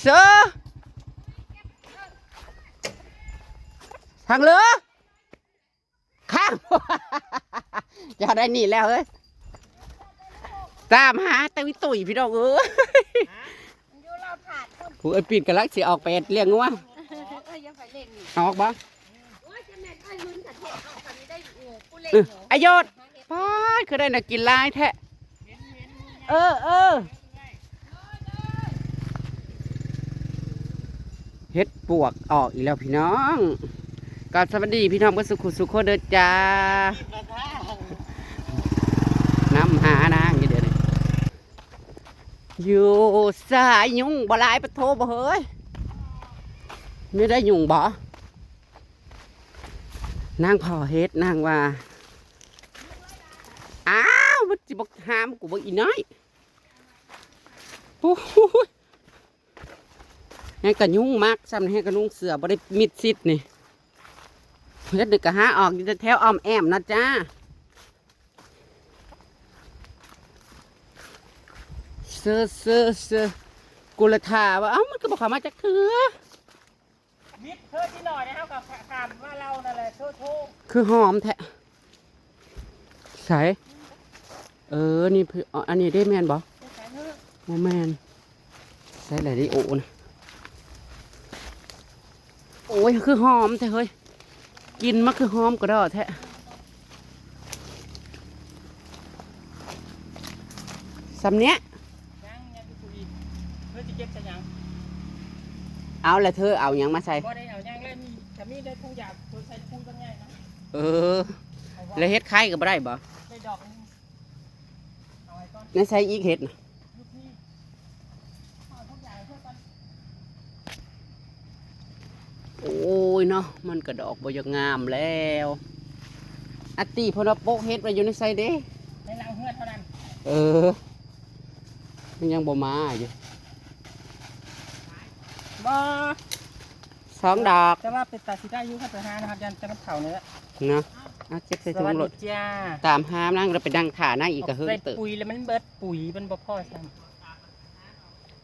เสือทางเรือข้ามอย่าได้หนีแล้วเฮ้ยตามหาแตวิตุยพี่น้องเอ้ยอยู่เราถาดก็ผู้ไอ้ปีนกันลักสิออกไปเลี้ยงงัวเอ้ยยังไปเล่นอยู่เอาออกบ่โอ้ยจะแม่นก็ลุ้นกันเถอะเอาคันนี้ได้งูผู้เล่นเอออยู่ไอโยศป้าดคือได้น่ะกินหลายแท้เออเออ เฮ็ดปวกออกอีกแล้วพี่น้องกราบสวัสดีพี่น้องเพื่สุขุสุขคเด้อจ้าน้ำหานางอยู่เดี๋ยวนี้อยู่สายยุงบ่ลายปะโทบ่เฮ้ยไม่ได้ยุงบ่นางพ่อเฮ็ดนางว่าอ้าวมันจิบอกหามกูบอกอีน้อยโอ้โห ให้กระยุ่งมากซ้ำให้กระนุ่งเสือบ่ได้มิดซิดนี่เฮ็ดดึกกะหาออกอยู่แต่แถวอ้อมแอมนะจ้าเซอเซอเซอกูละทาว่าเอ้ามันก็บอกเขามาจากเถือมิดเธอที่หน่อยนะครับกับถามว่าเรานั่นแหละโทษโทษคือหอมแท้ใส่เออนี่เพิ่นอ๋ออันนี้ได้แมนบ่แค่เนื้อโมแมนใส่อะไรได้โอ้นะ โอ้ยคือหอมแท้เฮ้ยกินมันคือหอมก็ได้แท้สำเนี้ยยังยังไปคุยเอจะเก็บจะยังเอาละเธอเอายังมาใส่บ่ได้เอายังเลยมีแต่มีได้ทุกอย่าใส่คุยบางอย่างนะเออเอาว่าแล้วเฮ็ดไข่ก็บ่ได้บ่ได้ดอกนึงเอาไว้ก่อนในใส่อีกเฮ็ดนะ ลูกพี่เอาทุกอย่างเพื่อกัน โอ้ยเนาะมันกระดอกบ่อยากงามแล้วอัตติเพนว่าโปกเฮ็ดไว้อยู่ในไซเด้ในรังเฮือนเท่านั้นเออ มันยังบ่มาอยู่บ่สองดอกแต่ว่าเป็นตาสิได้อยู่ครับแต่หานะครับยันจะมันเข่าเนี่ยเนาะเอาเก็บใส่สถุวัสงรดีถจ้าตามหามนั่งเราไปดังขานั่งอีกกะเฮิงใส่เติบปุ๋ยแล้วมันเบิดปุ๋ยมันบ่พอซ้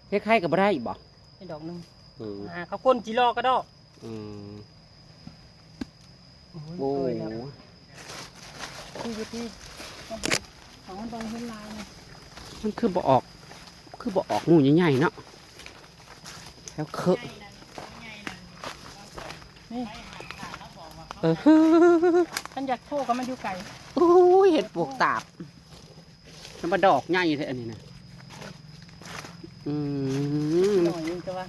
เฮ็ดไข่ก็บ่ได้อีกบ่ำให้ดอกนึงเอออ่าเขาก้นจีรอก็ดอก อืมโอ้โอ้ยแล้วพี่อยู่ที่ของมันตรงเห็นลายนะมันคือบ่ออก คือบ่ออกงูใหญ่ๆเนาะแล้วเคอะนี่เออฉันอยากโทษก็มันอยู่ไกลโอ้ยเห็ดปวกตาบมันมาดอกใหญ่แท้อันนี้นะอืมหน่อยนึงแต่ว่า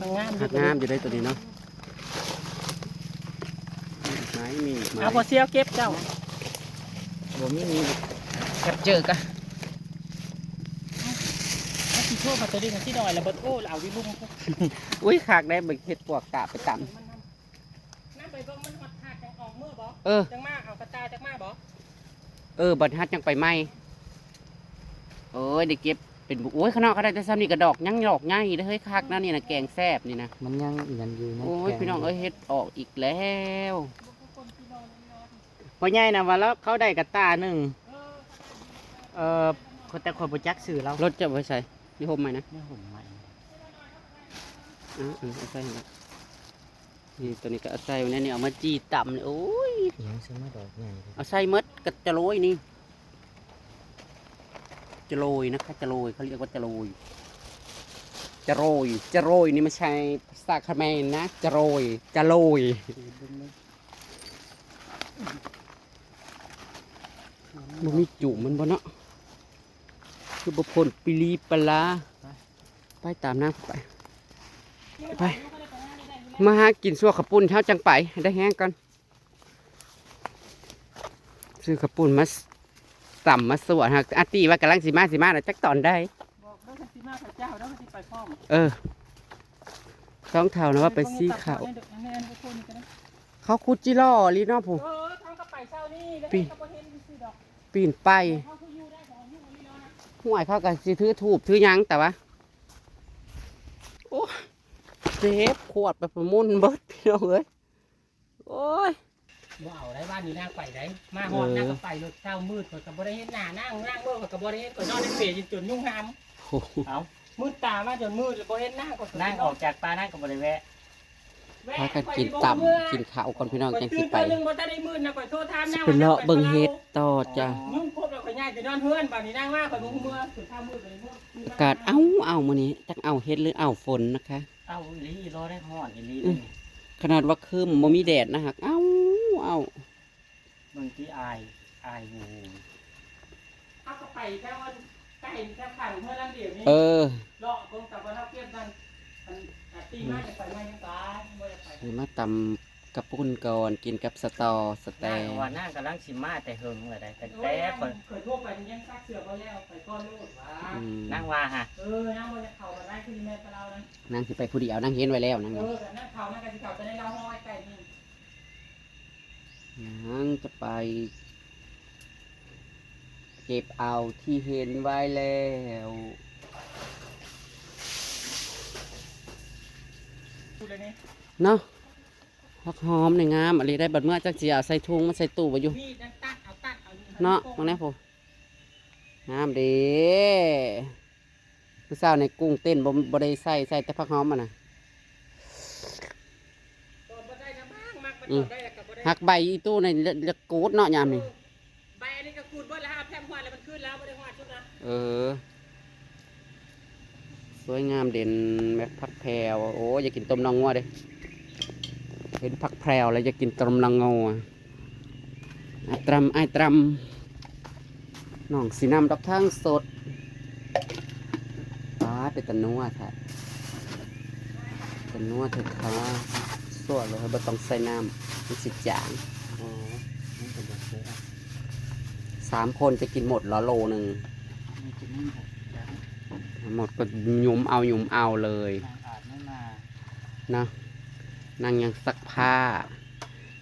มันงามหักงามอยู่ได้ตัวนี้เนาะไม้มีไม้เอาพอเสียวเก็บเจ้าบ่มีมีแคปเจอร์กะถ้าสิโทษมาตัวนี้กันที่ดอยแล้วบ่โทษเอาวิลุ่มพวกอุ้ยขากได้เบิ่งเห็ดปวกตาบไปตมันนำน้ำไปเบิ่งมันหอดขาดจังออกมือบ่ำเออ จังมากเอากระตายจังมากบ่เออบัดฮัดยังไปไหมโอ้ยเด็กเก็บ เป็นบุโอ้ยข้างนอกเขาได้แต่ซ้ำนี่กระดอกยังดอกง่ายเด้อเฮ้ยคักนะนี่นะแกงแซบนี่นะมันยังอีกอันอยู่นะโอ้ยแกพี่น้องเอ้ยเฮ็ดออกอีกแล้วพ่อใหญ่นะว่าแล้วเขาได้กระตาหนึ่งเออคนแต่คนบ่จักสื่อเรารถจะไว้ใส่นี่ห่มไหมนะไม่ห่มใหม่อ่าเอาใส่ให้แล้วนี่ตัวนี้ก็เอาใส่ไว้ในนี่เอามาจีต่ำเลยโอ้ยยังซื้อมาดอกใหญ่เลยเอาใส่หมดก็จะโรยนี่ จะโรยนะคะจะโรยเขาเรียกว่าจะโรยจะโรยจะโรยนี่ไม่ใช่ภาษาเขมรนะจะโรยจะโรยมันมีจุมันบ่เนาะคือบุพลปิลีปลาไปตามน้ำไปไป มาหากินซัวขปุ่นเท่าจังไป ได้แห้งก่อนซื้อขปุ่นมา ต่ำมาสวดฮะอาตีว่ากำลังสิมาสิมาแล้วจักตอนได้บอกเด้อคันสิมาพระเจ้าเด้อคันสิไปพร้อมเออสองเท่านะว่าไปซีเขาวในในในในคนนี้ก็ได้เขาคุดจิล่อลีเนาะผู้เออทางก็ไปเช้านี่แล้วปี ก็บ่เห็นสิดอกปีนไปเขาคืออยู่ได้ของอยู่นี่เนาะนะห่วยเขาก็สิถือถูบถือหยังแต่ว่าโอ้ยเจ็บขวดไปประมุนเบิดพี่น้องเอ้ยโอ้ย บ่เอาได้บ้านนี้นางไปได้มาฮอดเออนางก็ไปรถเช้ามืดข่อยก็บ่ได้เห็นหน้านางนางเบิ่งข่อยก็บ่ได้เห็นข่อยนอนในเปรย์จนจนยุ่งหามโอ้โหเอามืดตามาจนมืดเลยบ่เห็นหน้าก็นั่งออกจากปลานั่งกับบริเวณพากันกินต่ำกินข้าวก่อนพี่น้องจังสิไปตื่นตาหนึงบ่ทันได้มืดนะข่อยโทษทามสินั่งไปเลาะเบิ่งเฮ็ดต่อจ้ะยุ่งครบแล้วข่อยย้ายไปนอนเฮือนบัดนี้นั่งมาข่อยบ่ฮู้เมื่อสุดท้ามืดเลยมืดอากาศเอ้าเอ้ามื้อนี้จักเอาเฮ็ดหรือเอาฝนนะคะ เอ้าอีหลีรอได้ห่อนอีหลีอืมขนาดว่าคืมบ่มีแดดนะฮักเอ้า เอ้าบางทีอายอายวูเอาก็ไปแค่ว่าใกล้แค่ผ่านเมื่อลังเดียวนี้เออเลาะกงกับว่าเราเก็บกันอันอันตีมาจะไปไม่ยังตายบ่ได้ไปเดี๋ยวมาตำกระปุ้นก่อนกินกับสตอสแตนั่งว่านั่งกำลังสิมาแต่เฮิงเลยได้แต่โอ้แต่ยคนเคยทั่วไปยังซักเสือบ่แล้วไปก้อนลูกว่าอืมนั่งว่าฮะเออนั่งบ่จะเข้ามาได้คือแม่ตะเรานั้นนางสิไปผู้เดียวนางเห็นไว้แล้วนางเอว่าอแต่นั่นเขานั่นก็สิเขาจะได้เล่าห้อยไก่นี่ นางจะไป เก็บเอาที่เห็นไว้แล้วพูดเลยนี่เนาะพักหอมในงามอะไรได้บัดเมื่อจักสิเอาใส่ถุงมาใส่ตู้ไว้อยู่มีดนั่นตัดเอาตัดเอานี่เนาะมองแน่พองามดีผู้สาวในกุ้งเต้นบ่บ่ได้ใส่ใส่แต่พักหอมมันน่ะตอนบ่ได้นะบ้างมั กมันอืมตอนได้แล้วก็บ่ได้หักใบอีตู้ในเลือกกูดเนาะยามนี่ใบอันนี้ก็คูดเบิดแล้วฮะแพมฮวดแล้วมันขึ้นแล้วบ่ได้ฮวดชุดนะเออ สวยงามเด่นแบบพักแพรวโอ้อยากกินต้มนองงัวเด้เห็นพักแพรวแล้วอยากกินต้มนองงัวไอตรำไอตรำน้องสีน้ำดอกทางสดป้าดเป็นตะนัวแท้ตะนัวเถอะค่ะสวดเลยบ่ต้องใส่น้ำ มันสิจางอ๋อนั่นก็บอกเลยอะสามคนจะกินหมดเหรอโลหนึ่งไม่จะนั่งหกจ้ะหมดก็หยุมเอาหยุมเอาเลยนางอาจไม่มานะนั่งยังซักผ้า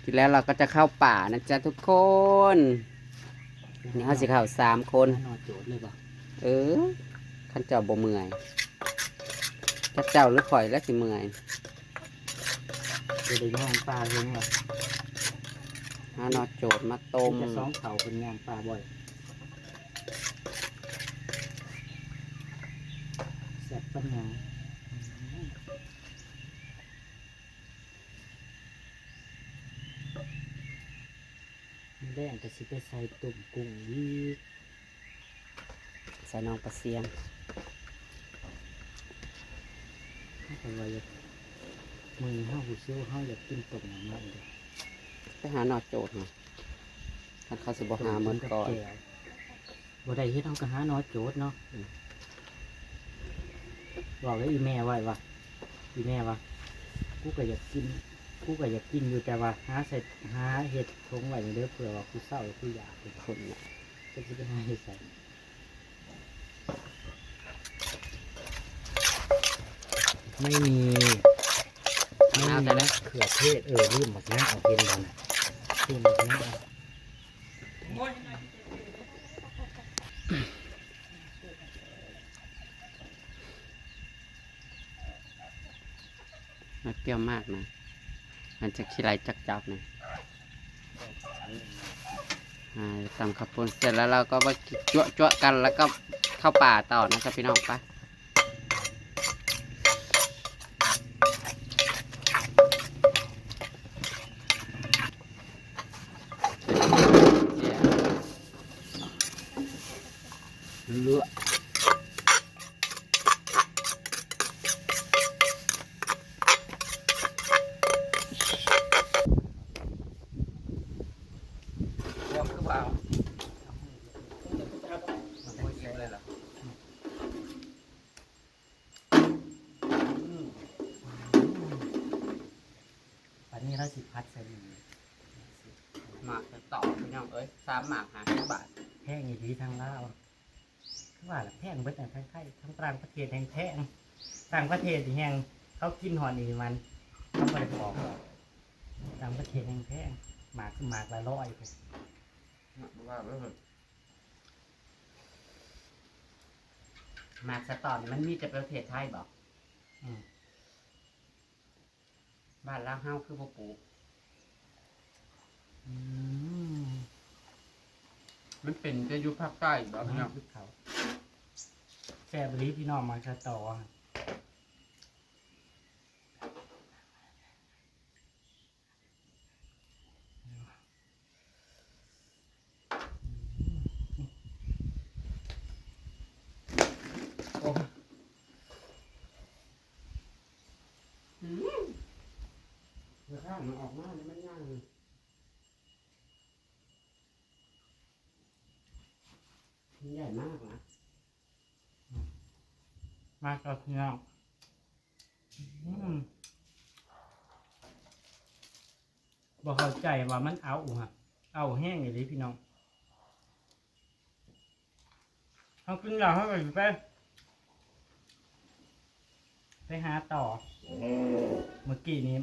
ทีแล้วเราก็จะเข้าป่านะจ๊ะทุกคนนี่เขาสิเข้าสามคน นอนโจทย์เลยป่ะเออขันเจ้าบ่เมื่อยถ้าเจ้าหรือข่อยแล้วสิเมื่อย จะได้ย่างปลาเองเหรอหานอโจดมาต้มจะสองเขาเป็นย่างปลาบ่อยแซ่บปัญญาแดงก็สิไปใส่ตุ่มกุ้งอีกใส่น้องปลาเสียงถ้าเกิดว่าอยาก มือห้าหูเชี่ยวห้าอยากกินตุ่มอย่างนั้นเลยไปหานอโจดมาท่านเขาสิบ่หาเหมือนก่อนบ่ได้เฮ็ดเอากระหาน้อยโจทย์เนาะบอกเลยอีแม่ไว้ว่าอีแม่ว่ากูก็อยากกินกูก็อยากกินอยู่แต่ว่าหาใส่หาเห็ดทงไว้เด้อเผื่อว่ากูเศร้ากูอยากเป็นคนน่ะก็จะไปหาเห็ดใส่ไม่มี ไม่เอามีแต่ละเขือเทศเออลืมหมดนะเอาเห็นแล้วนะลืมหมดนะโอ้ยมันเปรี้ยวมากนะ มันจะขี้ไหลจักจับนะอ่าตำข้าวปุ้นเสร็จแล้วเราก็มาจั่วจั่วกันแล้วก็เข้าป่าต่อนะจ๊ะพี่น้องไปเเลือกคือาเลยเหรออันนี้เราสิพัดใส่หนึ่งหมากจะต่อพี่น้องเอ้ยสามหมาก ต่างประเทศแห่งแพงต่างประเทศที่แห่งเขากินหอนี่มันเขาไม่ได้บอกหรอกต่างประเทศแห่งแพงหมากคือหมากละร้อยไปว่าไม่เหรอหมากสตอนี่มันมีแต่ประเทศไทยบอกอืมบ้านลาวเฮาคือพ่อปลูกอืมมันเป็นจะอยู่ภาคใต้บอกเอาพี่น้องคือเขา แซ่บรีพี่น้องมาสตออะโอ้อืมเดี๋ยวข้างมันออกมาเลยมันย่างมันใหญ่มากนะ มากก็พี่น้องอืมบอกเข้าใจว่ามันเอาฮะเอาแห้งอย่างนี้พี่น้องเขากินแล้วเขาก็ไปไปหาต่อ เมื่อกี้นี้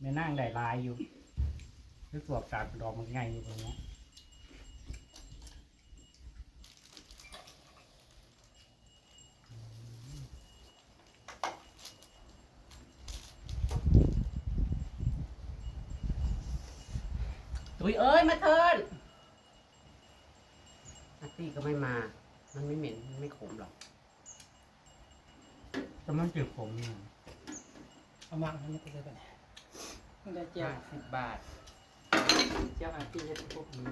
แม่นั่งได้ลายอยู่คือสวบกากดอกมันไงอยู่ตรงเนี้ ตุ้ยเอ้ยมาเทินอาร์ตี้ก็ไม่มา มันไม่เหม็นมันไม่ขมหรอก แต่มันจืดผมนี่เอามากให้มันไปเลยกันมันได้เจียวห้าสิบบาท เจ้าอาร์ตี้ให้พวกนี้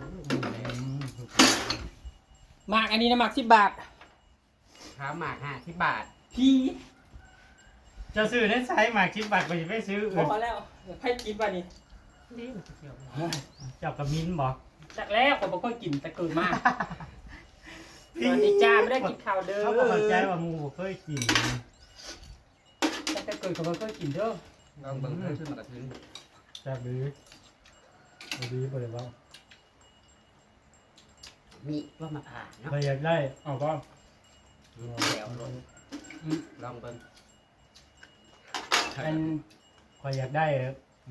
มากอันนี้นะมากสิบบาทข้าวหมากห้าสิบบาท พี่จะซื้อได้ใช้หมากชิบบัตรไปไม่ซื้อพอื่นอแล้วให้กินป่ะนี่ นี่มันจะเกี่ยวเจับกับมิ้นบอกจากแล้วผมบอกก็กินแต่เกิดมากสวัสดีจ้าไม่ได้กินข้าวเด้อเขาก็เข้าใจว่าหมูเคยกินแต่เกิดผมก็กินเด้อลองเบิ่งเพิ่มขึ้นมากระทึนจับดื้อจับดื้อไปเลยว่ามีว่ามาผ่านเนาะเราอยากได้เอาก็แถวลงลองเบิ่งอันคอยอยากได้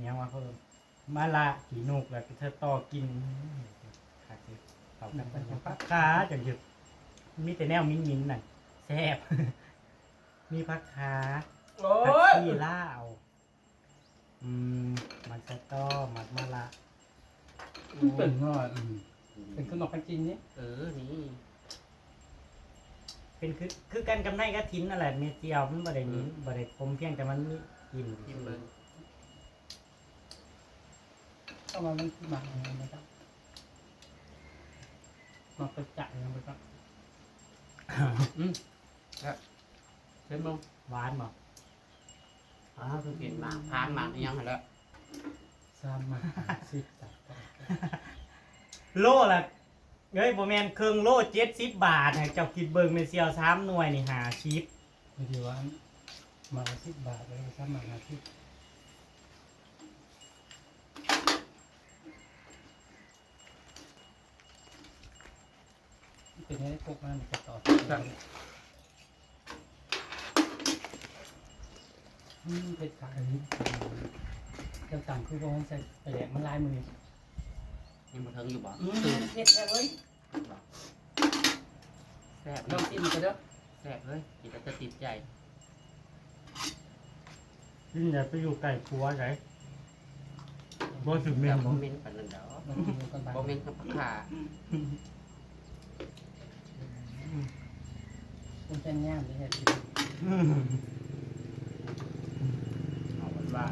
เนี้ยว่าเขา มาละขี่นกแล้วก็เธอต่อกินขาดสิเขากันไปยังพักขาจังหยุดมีแต่แนวมิ้นมิ้นๆน่ะแซ่บ มีพักขาโอ้ผักยชีล่าวอืมมันสตอมันมะละเป็นงอดเป็นขนมปังกินนี่เออ นี่เป็นคือคือกันกับในกระถินนั่นแหละเมเจียวมันบริเวณบริเวณผมเพียงแต่มันมีกลิ่นกินเบิ่ง ก็ มามันหมักอะไรนะครับมาประจักษ์นะครับอืมครับเช่นบ้งหวานบ่อ้าวคือกินหมากพานหมากอีหยังหั่นแหล้วสามหมักสิบสามโลละเฮ้ยโบแมนเครื่องโลเจ็ดสิบบาทให้เจ้ากินเบิงเมเซียวสามหน่วยนี่หาชิปบางทีว่าหมาสิบบาทเลยสามหมักอาทิต เป็นไงพวกมันจะต่ออืมเป็นขายอันนี้เจ้าต่างคือว่าใส่ไปแดกมันลายมือยังบ่ถึงอยู่บ่อืมคือเผ็ดแท้เว้ยแซ่บลองกินกันเด้อแซ่บเลยกินแล้วจะติดใจกินอย่าไปอยู่ไก่ครัวไหนบ่ถึงเมแต่นบ่เหม็นปานนั้นดอกลองกินดูกันบ้างบ่เหม็นกับผักขา คุณเป็นย่ามเลยเห็ดเอาไว้ว่า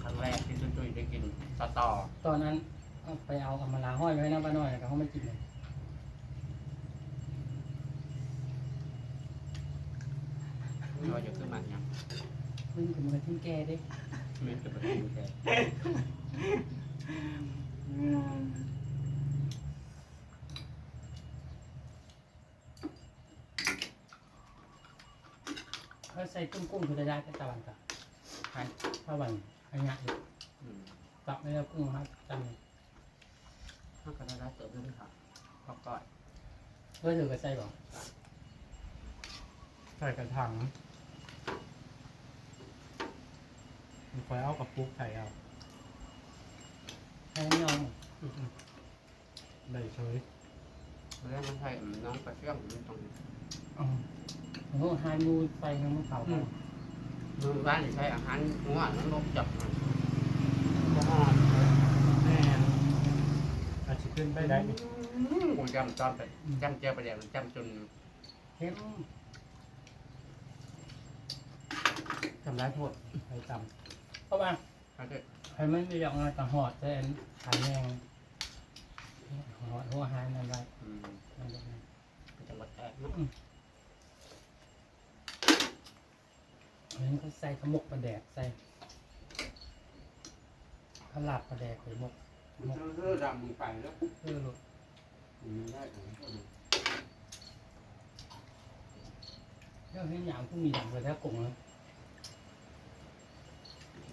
ครั้งแรกที่ตุ้ยๆได้กินสตอตอนนั้นเอาไปเอากำมะลาห้อยไว้หน้าบ้านหน่อยแล้วเขาไม่กินเลยเราจะขึ้นมาหยังมึงกับมึงทิ้งแกดิเหม็นกับบ่กินแท้เข ใส่กุ้งกุ้งคือได้ได้แต่ตะวันตะใช่ตะวันอันนี้อืมตับไม่ได้กุ้งครับจถ้าก็ได้รับเติมด้วยครับขอบก่อนำเพื่อถือกับใส่บอกใส่กระถังมันคอยเอากับปุ๊กไข่เอาให้ยอมได้เฉยเรื่องมันใช่น้องปลาเชื่อมมันตรง อ๋อผมก็หายมูไปทางมือเขาไปมือบ้านนี่ใช้อาหารงัวนั้นลบจับมันบ่ฮอดแม่นอาจจะขึ้นไปได้นี่อืมคงจำจำไปจำเจ้าประเดี๋ยวจำจนเข้มทำร้ายโทษไปจำเพราะว่าเขาจะให้มันไม่อยากมาตะหอดแต่อันขายแมงหอดหัวหายนั่นได้อืมนั่นแบบนั้นเป็นจังหวัดแตก นาะเห็นเขาใส่ขมกปลาแดกใส่ขลาบปลาแดกหรือหมกมันเริ่มดำมึงไปแล้วเออลูกอืมได้ของเขาดูเรื่องให้หยางผู้มีหลังไปแล้วกงเลย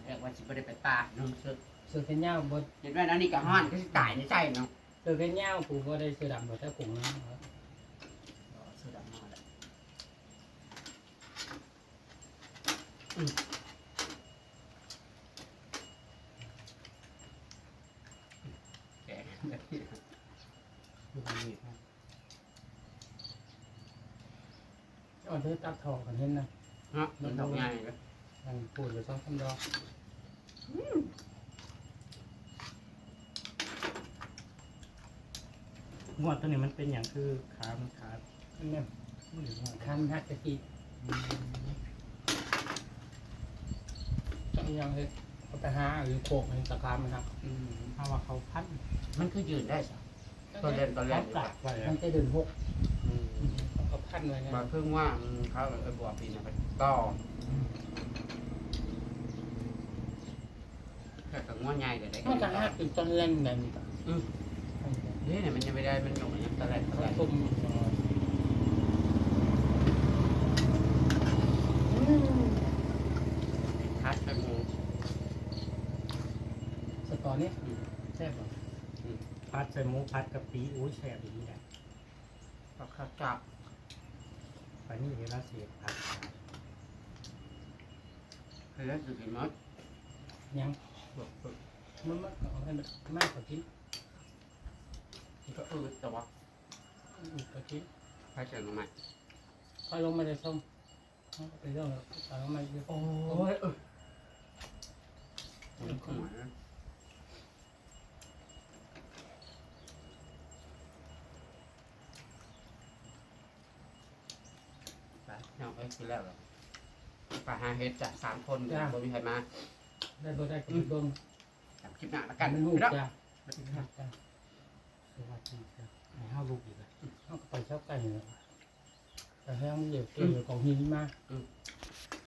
เรียกว่าสิบได้ไปตาน้องเสือเสือแค่เงาบดเห็นไหมนั่นนี่ก็ห้อนก็สิตายในใจเนาะเสือแค่เงากูก็ได้เสือดำไปแล้วกงนะ เสือดำมาแล้วแกะแบบนี้ ดูดีครับ เอาเธอตัดทองกันเห็นนะเนาะมันทำง่ายเลยมันปูดไปสองสามดอกงวดตัวนี้มันเป็นอย่างคือขามันขาดอันนี้คันฮักตะกี้ต้องยังเลยเอาไปหาหรือโขกในตะกร้ารมันครับอืมเพราะว่าเขาพันมันคือยืนได้สิตอนเล่นตอนเล่เขานกัดไว้มันจะเดินหกอืมเขาก็พันไว้นะมาเพิ่งว่าอืมเขาเออบัวปีนะไปต่อแค่กับง้อใหญ่เดี๋ยวได้มันก็ฮักเป็นต้นเล่นแบบนี้อืมเฮ้ยเนี่ยมันยังไม่ได้มันหนุ่มยังตะแลตะเขาแลต้มคัดไปหมูสตอนี้แซ่บป่ะพัดใส่หมูพัดกับปีอุ้ยแสบอย่างนี้แหละปักคัดจับ ไปนี่เวลาเสียบพัดเฮ้ยแล้วสุดที่มดยังบอกเออมันมันเอาให้มันมากกว่ากินก็เออแต่ว่าอีกกว่ากินใครเจอมาใหม่ค่อยลงมาเลยส้มเอาไปเรื่องเอาลงมาเยอะโอ้ยเออมันขโมยนะไป เอาไปกินแล้วเหรอไปหาเฮ็ดจากสามคนบ่มีใครมาได้บ่ได้ก็ไปเบิ่งจับคลิปหน้าละกันมันหูไปแล้วจ้าจ้าสวัสดีจ้าให้ห้าลูกอีกเลยเอาไปเช้าไก่เนี่ยแต่แห้งเหยียบเกลือของหินมาอืม